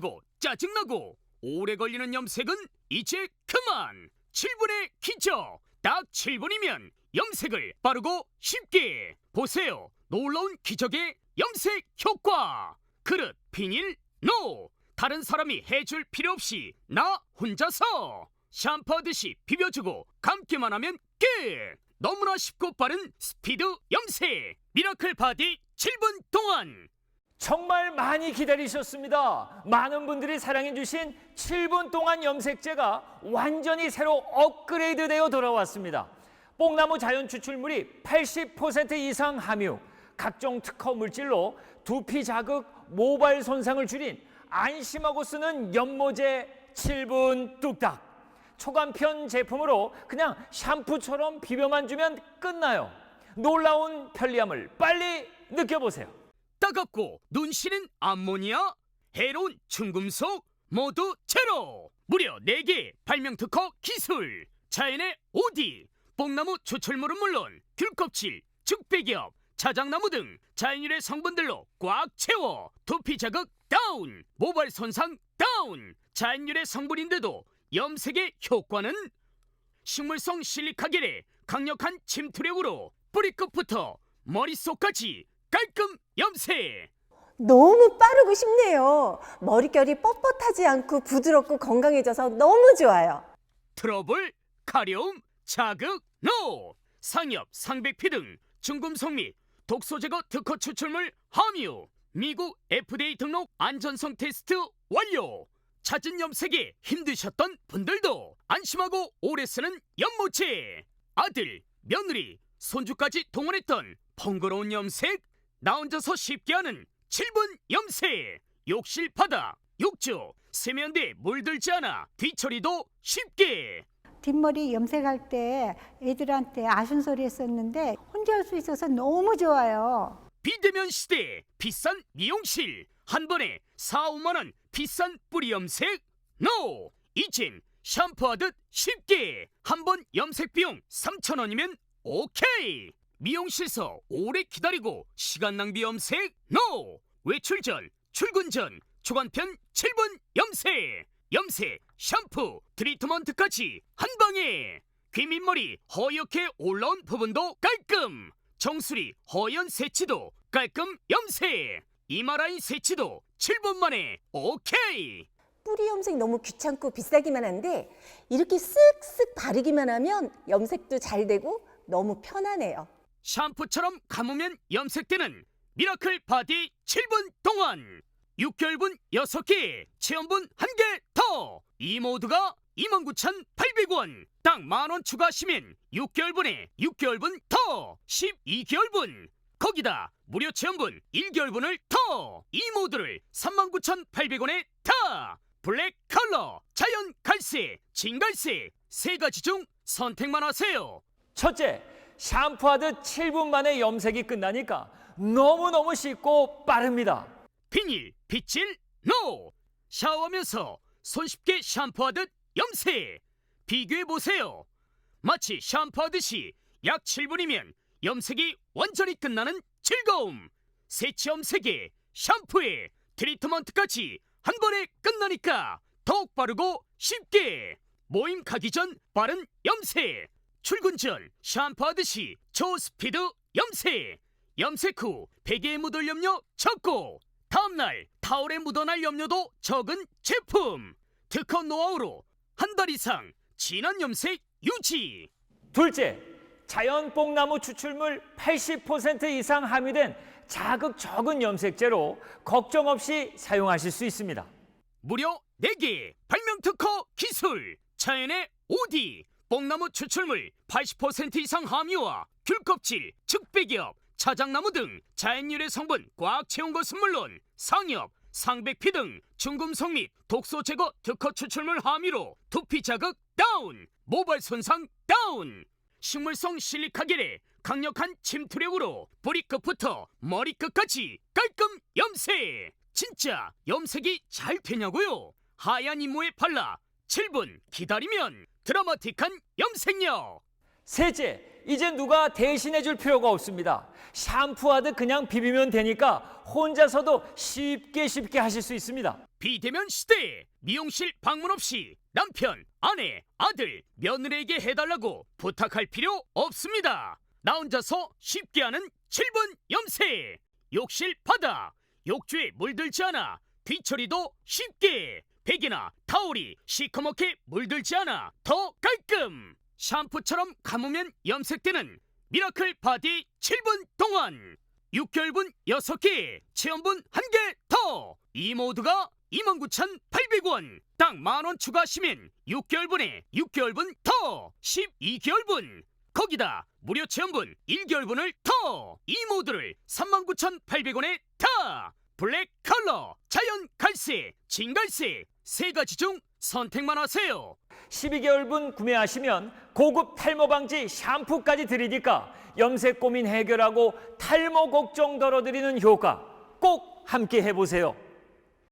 힘들고 짜증나고 오래 걸리는 염색은 이제 그만. 7분의 기적 딱 7분이면 염색을 빠르고 쉽게. 보세요. 놀라운 기적의 염색 효과. 그릇 비닐 노. 다른 사람이 해줄 필요 없이 나 혼자서 샴푸하듯이 비벼주고 감기만 하면 끝 너무나 쉽고 빠른 스피드 염색. 미라클 바디 7분 동안 정말 많이 기다리셨습니다. 많은 분들이 사랑해 주신 7분 동안 염색제가 완전히 새로 업그레이드 되어 돌아왔습니다. 뽕나무 자연 추출물이 80% 이상 함유, 각종 특허 물질로 두피 자극, 모발 손상을 줄인 안심하고 쓰는 연모제 7분 뚝딱. 초간편 제품으로 그냥 샴푸처럼 비벼만 주면 끝나요. 놀라운 편리함을 빨리 느껴보세요. 따갑고 눈시는 암모니아, 해로운 중금속 모두 제로. 무려 4개 발명 특허 기술. 자연의 오디, 뽕나무 추출물은 물론 귤껍질, 즉배기업, 자작나무 등 자연유래 성분들로 꽉 채워 두피 자극 다운, 모발 손상 다운. 자연유래 성분인데도 염색의 효과는 식물성 실리카겔의 강력한 침투력으로 뿌리끝부터 머릿속까지 깔끔 염색. 너무 빠르고 쉽네요. 머릿결이 뻣뻣하지 않고 부드럽고 건강해져서 너무 좋아요. 트러블, 가려움, 자극, 노! 상엽, 상백피 등 중금속 및 독소 제거 특허 추출물 함유 미국 FDA 등록 안전성 테스트 완료 잦은 염색에 힘드셨던 분들도 안심하고 오래 쓰는 연모체 아들, 며느리, 손주까지 동원했던 번거로운 염색 나 혼자서 쉽게 하는 7분 염색 욕실 바닥, 욕조, 세면대에 물들지 않아 뒤처리도 쉽게. 뒷머리 염색할 때 애들한테 아쉬운 소리 했었는데 혼자 할 수 있어서 너무 좋아요. 비대면 시대 비싼 미용실. 한 번에 4, 5만 원 비싼 뿌리 염색. 노 이젠 샴푸하듯 쉽게. 한 번 염색 비용 3천 원이면 오케이 미용실에서 오래 기다리고 시간 낭비 염색 노! 외출 전 출근 전 초간편 7분 염색! 염색 샴푸 트리트먼트까지 한 방에! 귀밑머리 허옇게 올라온 부분도 깔끔! 정수리 허연 세치도 깔끔 염색! 이마라인 세치도 7분 만에 오케이! 뿌리 염색 너무 귀찮고 비싸기만 한데 이렇게 쓱쓱 바르기만 하면 염색도 잘 되고 너무 편하네요. 샴푸처럼 감으면 염색되는 미라클 바디 7분 동안 6개월분 6개 체험분 1개 더. 이 모두가 29,800원. 딱 만원 추가하시면 6개월분에 6개월분 더. 12개월분. 거기다 무료 체험분 1개월분을 더. 이 모두를 39,800원에 다. 블랙 컬러 자연 갈색 진갈색 세 가지 중 선택만 하세요. 첫째, 샴푸하듯 7분 만에 염색이 끝나니까 너무너무 쉽고 빠릅니다. 비닐, 빗질, 노! 샤워하면서 손쉽게 샴푸하듯 염색! 비교해보세요. 마치 샴푸하듯이 약 7분이면 염색이 완전히 끝나는 즐거움! 세치 염색에 샴푸에 트리트먼트까지 한 번에 끝나니까 더욱 빠르고 쉽게! 모임 가기 전 빠른 염색! 출근 전 샴푸하듯이 초스피드 염색! 염색 후 베개에 묻을 염료 적고 다음날 타올에 묻어날 염료도 적은 제품 특허 노하우로 한 달 이상 진한 염색 유지 둘째, 자연 뽕나무 추출물 80% 이상 함유된 자극 적은 염색제로 걱정 없이 사용하실 수 있습니다. 무려 4개 발명 특허 기술 자연의 오디 뽕나무 추출물 80% 이상 함유와 귤껍질, 즉배기업, 차장나무 등 자연유래 성분 꽉 채운 것은 물론 상엽, 상백피 등 중금속 및 독소 제거 특허 추출물 함유로 두피 자극 다운, 모발 손상 다운 식물성 실리카 겔의 강력한 침투력으로 뿌리끝부터 머리끝까지 깔끔 염색 진짜 염색이 잘 되냐고요? 하얀 이모에 발라 7분 기다리면 드라마틱한 염색력 셋째, 이제 누가 대신해 줄 필요가 없습니다. 샴푸하듯 그냥 비비면 되니까 혼자서도 쉽게 쉽게 하실 수 있습니다. 비대면 시대 미용실 방문 없이 남편, 아내, 아들, 며느리에게 해달라고 부탁할 필요 없습니다. 나 혼자서 쉽게 하는 7분 염색 욕실 바다 욕조에 물들지 않아 뒤처리도 쉽게 베개나 타올이 시커멓게 물들지 않아 더 깔끔. 샴푸처럼 감으면 염색되는 미라클 바디 7분 동안 6개월분 6개 체험분 1개 더. 이 모두가 29,800원. 딱 만원 추가하시면 6개월분에 6개월분 더 12개월분. 거기다 무료 체험분 1개월분을 더. 이 모두를 39,800원에 다 블랙 컬러. 자연 갈색 진갈색. 세 가지 중 선택만 하세요. 12개월분 구매하시면 고급 탈모 방지 샴푸까지 드리니까 염색 고민 해결하고 탈모 걱정 덜어드리는 효과 꼭 함께 해보세요.